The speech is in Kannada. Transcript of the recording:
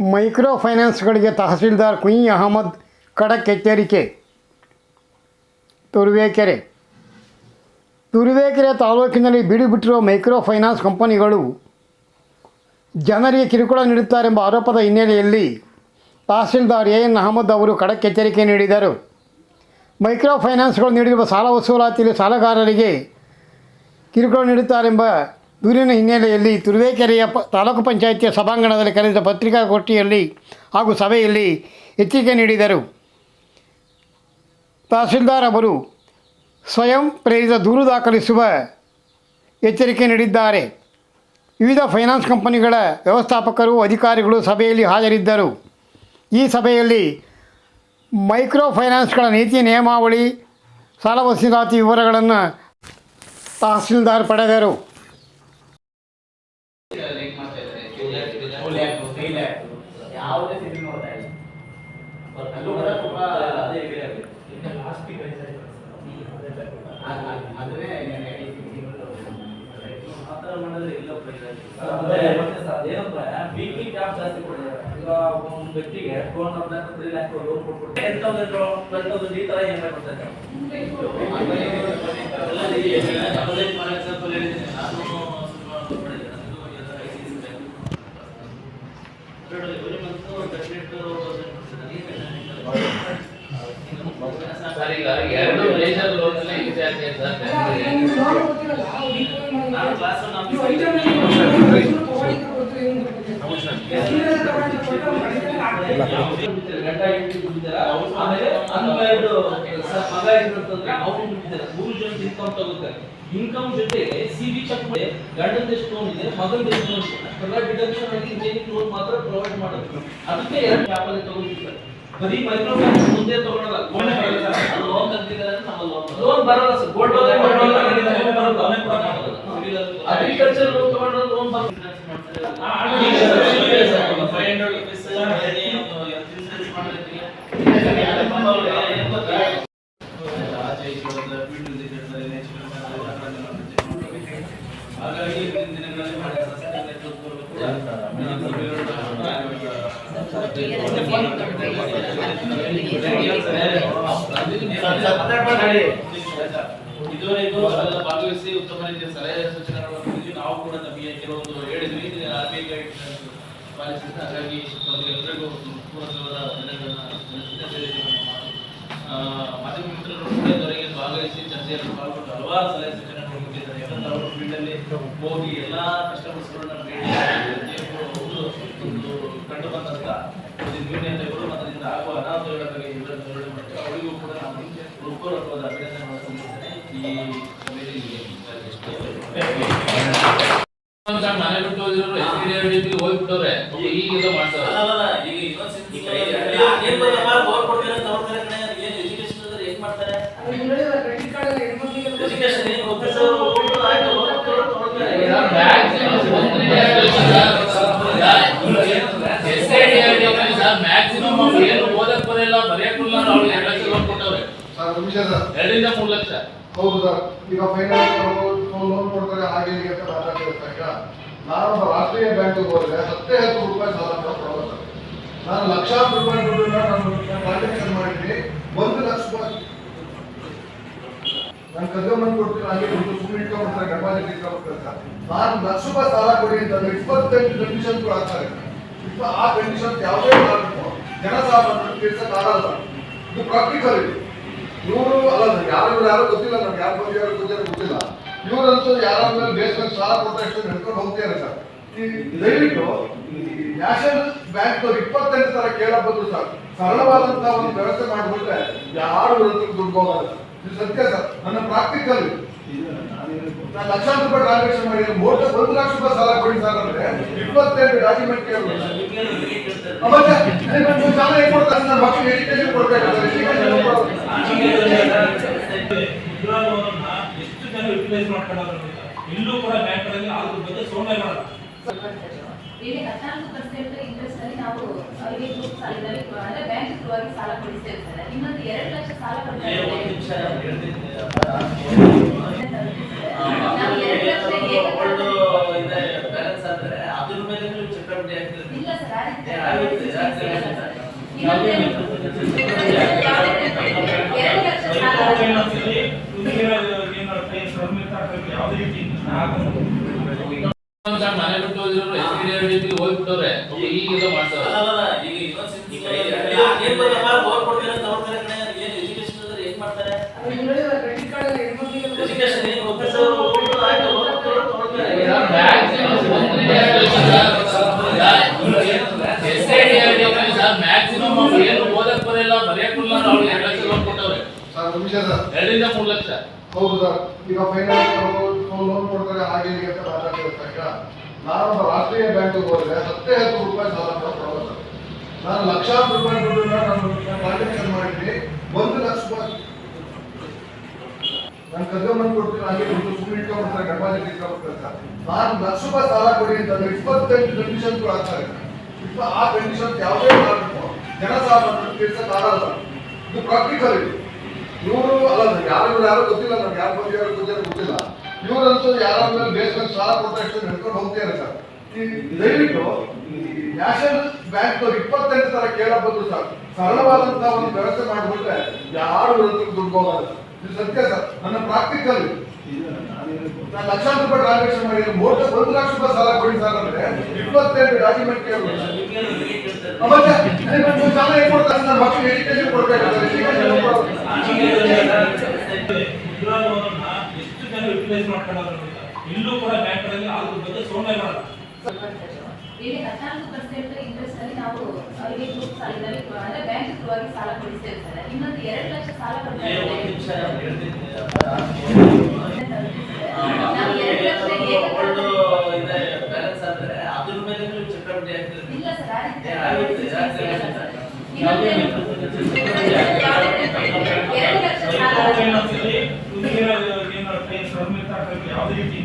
ಮೈಕ್ರೋ ಫೈನಾನ್ಸ್ಗಳಿಗೆ ತಹಸೀಲ್ದಾರ್ ಕುಯಿ ಅಹಮದ್ ಖಡಕ್ ಎಚ್ಚರಿಕೆ. ತುರುವೇಕೆರೆ. ತುರುವೇಕೆರೆ ತಾಲೂಕಿನಲ್ಲಿ ಬಿಡುಬಿಟ್ಟಿರುವ ಮೈಕ್ರೋ ಫೈನಾನ್ಸ್ ಕಂಪನಿಗಳು ಜನರಿಗೆ ಕಿರುಕುಳ ನೀಡುತ್ತಾರೆಂಬ ಆರೋಪದ ಹಿನ್ನೆಲೆಯಲ್ಲಿ ತಹಸೀಲ್ದಾರ್ ಎ ಎನ್ ಅಹಮದ್ ಅವರು ಖಡಕ್ ಎಚ್ಚರಿಕೆ ನೀಡಿದರು. ಮೈಕ್ರೋ ಫೈನಾನ್ಸ್ಗಳು ನೀಡಿರುವ ಸಾಲ ವಸೂಲಾತಿಯಲ್ಲಿ ಸಾಲಗಾರರಿಗೆ ಕಿರುಕುಳ ನೀಡುತ್ತಾರೆಂಬ ದೂರಿನ ಹಿನ್ನೆಲೆಯಲ್ಲಿ ತುರುವೇಕೆರೆಯ ಪ, ತಾಲೂಕು ಪಂಚಾಯಿತಿಯ ಸಭಾಂಗಣದಲ್ಲಿ ಕರೆದ ಪತ್ರಿಕಾಗೋಷ್ಠಿಯಲ್ಲಿ ಹಾಗೂ ಸಭೆಯಲ್ಲಿ ಎಚ್ಚರಿಕೆ ನೀಡಿದರು. ತಹಸೀಲ್ದಾರ್ ಅವರು ಸ್ವಯಂ ಪ್ರೇರಿತ ದೂರು ದಾಖಲಿಸುವ ಎಚ್ಚರಿಕೆ ನೀಡಿದ್ದಾರೆ. ವಿವಿಧ ಫೈನಾನ್ಸ್ ಕಂಪನಿಗಳ ವ್ಯವಸ್ಥಾಪಕರು, ಅಧಿಕಾರಿಗಳು ಸಭೆಯಲ್ಲಿ ಹಾಜರಿದ್ದರು. ಈ ಸಭೆಯಲ್ಲಿ ಮೈಕ್ರೋ ಫೈನಾನ್ಸ್ಗಳ ನೀತಿ ನಿಯಮಾವಳಿ, ಸಾಲ ವಸೂಲಾತಿ ವಿವರಗಳನ್ನು ತಹಸೀಲ್ದಾರ್ ಪಡೆದರು. ನೋಡ್ತಾ ಇಲ್ಲ ಅಲ್ಲೂ ಕೂಡ ತುಂಬಾ ಅದೇ ಇದೆ ಅದನ್ನೇ ಆ ಥರ ಮಾಡಿದ್ರೆ ಇಲ್ಲ ವೀಕ್ಲಿ ಕ್ಯಾಪ್ ಜಾಸ್ತಿ ಕೊಟ್ಟಿದ್ದಾರೆ ಈಗ ಒಂದು ವ್ಯಕ್ತಿಗೆ ಲೋನ್ ಈ ಥರ ಏನು ಈಗ ಎರಡು ಮೇಜರ್ ಲೋನ್ ಹೆಂಡತಿ ದುಡಿದಾರ ಆಮೇಲೆ ಅನ್ಮ್ಯಾರಿಡ್ ಮಗ ಇರ್ತಂದ್ರೆ ಅವ್ರು ಮೂರು ಜನ ಇನ್ಕಮ್ ತಗೋತಾರೆ. ಇನ್ಕಮ್ ಜೊತೆಗೆ ಸಿವಿ ಚೆಕ್ ಮಾಡಿ ಗಂಡನ ಎಷ್ಟು ಲೋನ್ ಇದೆ ಮಗನ ಎಷ್ಟು ಲೋನ್ ಇದೆ ಅಷ್ಟೆಲ್ಲ ಡಿಡಕ್ಷನ್ ಆಗಿ ಇಂಜಿನಿಯರಿಂಗ್ ಲೋನ್ ಮಾತ್ರ ಪ್ರೊವೈಡ್ ಮಾಡೋದು ಅದಕ್ಕೆ ಎರಡು ವ್ಯಾಪಾರ ತಗೊಂಡಿರ್ತಾರೆ ಬರೀ ಮೈಕ್ರೋ ಫೈನಾನ್ಸ್ ಮುಂದೆ ತಗೊಳಲ್ಲ ಲೋನ್ ತಂದಿದ್ದಾರೆ ನಮ್ಮ ಲೋನ್ ಲೋನ್ ಬರಲ್ಲ ಸರ್ ಗೋಲ್ಡ್ ಲೋನ್ ಬರಲ್ಲ ಅಗ್ರಿಕಲ್ಚರ್ ಲೋನ್ ತಗೊಂಡ್ರೆ ಲೋನ್ ಬರಲ್ಲ ಫೈವ್ ಹಂಡ್ರೆಡ್ ರುಪೀಸ್ ಹಾಗಾಗಿ ದಿನಗಳಲ್ಲಿ ಇದುವರೆಗೂ ಭಾಗವಹಿಸಿ ಉತ್ತಮ ರೀತಿಯ ಸಲಹೆ ಸೂಚನೆಗಳನ್ನು ಕೊಟ್ಟಿದ್ವಿ ನಾವು ಕೂಡ ನಮಗೆ ಕೆಲವೊಂದು ಹೇಳಿದ್ವಿ. ಆರ್ ಬಿ ಐ ಗೈಡ್ ಹಾಗಾಗಿ ಎಲ್ಲರಿಗೂ ಪೂರಕವಾದ ಮಾಧ್ಯಮ ಮಿತ್ರರು ಕೂಡ ಭಾಗವಹಿಸಿ ಚರ್ಚೆಯಲ್ಲಿ ಪಾಲ್ಗೊಂಡು ಹಲವಾರು ಸಲಹೆ ಯಾಕಂದ್ರೆ ಅವರು ಫೀಲ್ಡಲ್ಲಿ ಹೋಗಿ ಎಲ್ಲ ಕಸ್ಟಮರ್ಸ್ಗಳನ್ನ ಒಂದು ಕಂಡು ನ್ಯೂನ್ಯತೆಗಳು ಮತ್ತು ಅದರಿಂದ ಆಗುವ ಅನಾಹುತಗಳ ಬಗ್ಗೆ ಅವರಿಗೂ ಕೂಡ ನಾವು ಹೃತ್ಪೂರ್ವಕವಾದ ಅಭಿನಂದನೆಗಳನ್ನು ಸಲ್ಲಿಸ್ತೇನೆ ಈ ಸಭೆಯಲ್ಲಿ ಅಂತ ಮನೆ ಬಿಟ್ಟು ಹೋಗಿರೋರು ಎಕ್ಸ್ಪೀರಿಯನ್ಸ್ ಹೋಗ್ಬಿಟ್ಟವ್ರೆ ಈಗೆಲ್ಲ ಮಾಡ್ತಾರೆ ಮ್ಯಾಕ್ಸಿಮಮ್ ಏನು ಅವ್ರು ಎರಡು ಲಕ್ಷ ಲೋನ್ ಕೊಟ್ಟವ್ರೆ. ಸರ್ ನಿಮಿಷ ಸರ್. ಎರಡರಿಂದ ಮೂರು ಲಕ್ಷ. ಹೌದು ಸರ್. ಈಗ ಫೈನಾನ್ಸ್ ಲೋನ್ ಕೊಡ್ತಾರೆ ಹಾಗೆ ಹೀಗೆ ಅಂತ ಮಾತಾಡ್ತಿರ್ತಾರೆ ನಾನು ರಾಷ್ಟ್ರೀಯ ಬ್ಯಾಂಕ್ ಹೋದ್ರೆ ಹತ್ತೇ ಹತ್ತು ರೂಪಾಯಿ ಸಾಲ ಕೂಡ ಕೊಡಲ್ಲ ಸರ್. ನಾನು ಲಕ್ಷಾಂತರ ರೂಪಾಯಿ ದುಡ್ಡನ್ನ ನಾನು ಟ್ರಾನ್ಸಾಕ್ಷನ್ ಮಾಡಿದ್ದೀನಿ. ಒಂದು ಲಕ್ಷ ರೂಪಾಯಿ. ನಾನು ಕದ್ಕೊಂಬಂದು ಕೊಡ್ತೀನಿ ಹಾಗೆ ದುಡ್ಡು ಸುಮ್ಮನೆ ಇಟ್ಕೊಂಡ್ಬಿಡ್ತಾರೆ ಡೆಪಾಸಿಟ್ ಇಟ್ಕೊಂಡ್ಬಿಡ್ತಾರೆ ಸರ್. ನಾನು ಲಕ್ಷ ರೂಪಾಯಿ ಸಾಲ ಕೊಡಿ ಅಂತ ಇಪ್ಪತ್ತೆಂಟು ಕಂಡೀಷನ್ ಕೊಡ್ತಾರೆ ಇಪ್ಪ- ಆ ಕಂಡೀಷನ್ ಯಾವುದೇ ಜನಸಾಮಾನ್ಯರು ತೀರ್ಸಕ್ಕಾಗಲ್ಲ ಸರ್ ಇದು ಪ್ರಾಕ್ಟಿಕಲ್ ಇದು ಇವರು ಅಲ್ಲ ಯಾರು ಯಾರು ಗೊತ್ತಿಲ್ಲ ನಮ್ಗೆ ಯಾರು ಬಂದು ಯಾರು ಗೊತ್ತಿಲ್ಲ ಗೊತ್ತಿಲ್ಲ ಇವರಂತೂ ಯಾರ ಮೇಲೆ ಬೇಸ್ ಮೇಲೆ ಸಾಲ ಕೊಡ್ತಾ ಎಷ್ಟು ನಡ್ಕೊಂಡು ಹೋಗ್ತಾರೆ ಸರ್ ಈ ದಯವಿಟ್ಟು ನ್ಯಾಷನಲ್ ಬ್ಯಾಂಕ್ ಇಪ್ಪತ್ತೆಂಟು ತರ ಕೇಳ ಸರ್ ಸರಳವಾದಂತಹ ಒಂದು ವ್ಯವಸ್ಥೆ ಮಾಡಿಬಿಟ್ರೆ ಯಾರು ದುಡ್ಡು ಹೋಗಲ್ಲ ಇದು ಸತ್ಯ ಸರ್ ನನ್ನ ಪ್ರಾಕ್ಟಿಕಲ್ ನಾನು ಲಕ್ಷಾಂತರ ರೂಪಾಯಿ ಟ್ರಾನ್ಸಾಕ್ಷನ್ ಮಾಡಿದ್ರೆ ಮೋಟ ಒಂದು ಲಕ್ಷ ರೂಪಾಯಿ ಸಾಲ ಕೊಡಿ ಸರ್ ಅಂದ್ರೆ ಇಪ್ಪತ್ತೆಂಟು ಡಾಕ್ಯುಮೆಂಟ್ ಕೇಳಬೇಕು. ಸರ್ ಮತ್ತೆ ನನಗೆ ಸಾಲ ಹೇಗೆ ಕೊಡ್ತಾರೆ ನನ್ನ ಮಕ್ಕಳಿಗೆ ಎಜುಕೇಶನ್ ಕೊಡ್ಬೇಕಾದ್ರೆ ಎಜುಕೇಶನ್ ಕೊಡ್ಬೇಕು ಎಷ್ಟು ಜನ ಯುಟಿಲೈಸ್ ಮಾಡ್ಕೊಂಡವ್ರು ಅಂತ. ಇಲ್ಲೂ ಕೂಡ ಬ್ಯಾಂಕ್ಗಳಲ್ಲಿ ಅದ್ರ ಬಗ್ಗೆ ಸೋಮನೆ ಇಲ್ಲಿ ಹದಿನಾಲ್ಕು ಪರ್ಸೆಂಟ್ ಇಂಟ್ರೆಸ್ಟ್ ಅಲ್ಲಿ ನಾವು ಅವರಿಗೆ ಗ್ರೂಪ್ ಸಾಲ ಇದರಲ್ಲಿ ಅಂದ್ರೆ ಬ್ಯಾಂಕ್ ಥ್ರೂ ಆಗಿ ಸಾಲ ಕೊಡಿಸ್ತೇವೆ ಸರ್ ಇನ್ನೊಂದು ಎರಡು ಲಕ್ಷ ಸಾಲ ಕೊಡ್ತಾ ಮನೆ ಬಿಟ್ಟು ಹೋಗಿರೋರು ಎಸ್ಪಿಡಿಯಲ್ಲಿ ಹೋಗ್ಬಿಟ್ಟವ್ರೆ ಈಗೆಲ್ಲ ಮಾಡ್ತಾರೆ ಸರ್ ಎರಡರಿಂದ ಮೂರು ಲಕ್ಷ. ಹೌದು ಸರ್. ಈಗ ಫೈನಾನ್ಸ್ ಲೋನ್ ಕೊಡ್ತಾರೆ ಹಾಗೆ ಹೀಗೆ ಅಂತ ಮಾತಾಡ್ತಿರ್ತಾರೆ ಈಗ ನಾನು ರಾಷ್ಟ್ರೀಯ ಬ್ಯಾಂಕ್ ಹೋದ್ರೆ ಹತ್ತೇ ರೂಪಾಯಿ ಸಾಲ ಕೊಡೋದು ಸರ್. ನಾನು ಲಕ್ಷಾಂತರ ರೂಪಾಯಿ ದುಡ್ಡನ್ನ ನಾನು ಟ್ರಾನ್ಸಾಕ್ಷನ್ ಮಾಡಿದ್ದೀನಿ. ಒಂದು ಲಕ್ಷ ರೂಪಾಯಿ. ನಾನು ಕದ್ಕೊಂಬಂದು ಕೊಡ್ತೀನಿ ಹಾಗೆ ದುಡ್ಡು ಸುಮ್ಮನೆ ಇಟ್ಕೊಂಡ್ಬಿಡ್ತಾರೆ ಡೆಪಾಸಿಟ್ ಇಟ್ಕೊಂಡ್ಬಿಡ್ತಾರೆ ಸರ್. ನಾನು ಲಕ್ಷ ರೂಪಾಯಿ ಸಾಲ ಕೊಡಿ ಅಂತಂದ್ರೆ ಇಪ್ಪತ್ತೆಂಟು ಕಂಡೀಷನ್ಗಳು ಆಗ್ತಾರೆ ಇಪ್ಪ ಆ ಕಂಡೀಷನ್ ಯಾವುದೇ ಕಾರಣಕ್ಕೂ ಜನಸಾಮಾನ್ಯರು ತೀರ್ಸಕ್ಕಾಗಲ್ಲ ಇದು ಪ್ರಾಕ್ಟಿಕಲ್ ಇದು. ಇವರು, ಅಲ್ಲ ಯಾರು ಯಾರು ಗೊತ್ತಿಲ್ಲ ನಮ್ಗೆ ಯಾರು ಬಗ್ಗೆ ಯಾರು ಗೊತ್ತಿಲ್ಲ. ಗೊತ್ತಿಲ್ಲ ಇವರಂತೂ ಯಾರ ಮೇಲೆ ಬೇಸ್ಮೆಂಟ್ ಸಾಲ ಅಷ್ಟು ನಡ್ಕೊಂಡು ಹೋಗ್ತಾರೆ ಸರ್ ಈ ದಯವಿಟ್ಟು ನ್ಯಾಷನಲ್ ಬ್ಯಾಂಕ್ ಇಪ್ಪತ್ತೆಂಟು ತರ ಕೇಳ ಬಂದ್ರು ಸರ್. ಸರಳವಾದಂತಹ ಒಂದು ವ್ಯವಸ್ಥೆ ಮಾಡಿಬಿಟ್ರೆ ಯಾರು ಇವ್ರ ದುಡ್ಡು ಹೋಗಲ್ಲ. ಇದು ಸತ್ಯ ಸರ್. ನನ್ನ ಪ್ರಾಕ್ಟಿಕಲ್. ನಾನು ಲಕ್ಷಾಂತರ ರೂಪಾಯಿ ಟ್ರಾನ್ಸಾಕ್ಷನ್ ಮಾಡಿ ಮೂರು ಒಂದು ಲಕ್ಷ ರೂಪಾಯಿ ಸಾಲ ಕೊಡಿ ಸರ್ ಅಂದ್ರೆ ಇಪ್ಪತ್ತೆಂಟು ಡಾಕ್ಯುಮೆಂಟ್ ಕೇಳಬೇಕು ಸಾಲ ಏನ್ ಕೊಡ್ತಾರೆ? ನನ್ನ ಮಕ್ಕಳಿಗೆ ಎಜುಕೇಶನ್ ಕೊಡ್ಬೇಕಾದ್ರೆ ಎಷ್ಟು ಜನ ಯುಟಿಲೈಸ್ ಮಾಡ್ಕೊಳ್ಳೋದು ಅಂತ. ಇಲ್ಲೂ ಕೂಡ ಬ್ಯಾಂಕ್ಗಳಲ್ಲಿ ಅದ್ರ ಬಗ್ಗೆ ಸೋಮೆ ಮಾಡಲ್ಲ ಇಲ್ಲಿ ಹದಿನಾಲ್ಕು ಪರ್ಸೆಂಟ್ ಇಂಟ್ರೆಸ್ಟ್ ಅಲ್ಲಿ ನಾವು ಅವರಿಗೆ ಗ್ರೂಪ್ ಸಾಲದಲ್ಲಿ ಅಂದ್ರೆ ಬ್ಯಾಂಕ್ ಥ್ರೂ ಆಗಿ ಸಾಲ ಕೊಡಿಸ್ತೇವೆ ಸರ್ ಇನ್ನೊಂದು ಎರಡು ಲಕ್ಷ ಸಾಲ ಕೊಡ್ತಾ ಏ, ಒಂದ್ ಇದ್ದೇವೆ. ನಿಮಿಷ ಹೇಳ್ತೀನಿ ನಾವು ಲಕ್ಷ ಹೇಗೆ ಇದೆ ಬ್ಯಾಲೆನ್ಸ್ ಅಂದ್ರೆ ಅದ್ರ ಮೇಲೆ ನೀವು ಚಕ್ರಬಡ್ಡಿ ಹಾಕ್ತೀರಿ ಇಲ್ಲ ಸರ್ ಸಾಲ ಫೈನಾನ್ಸಲ್ಲಿ ಯಾವುದೇ ರೀತಿ.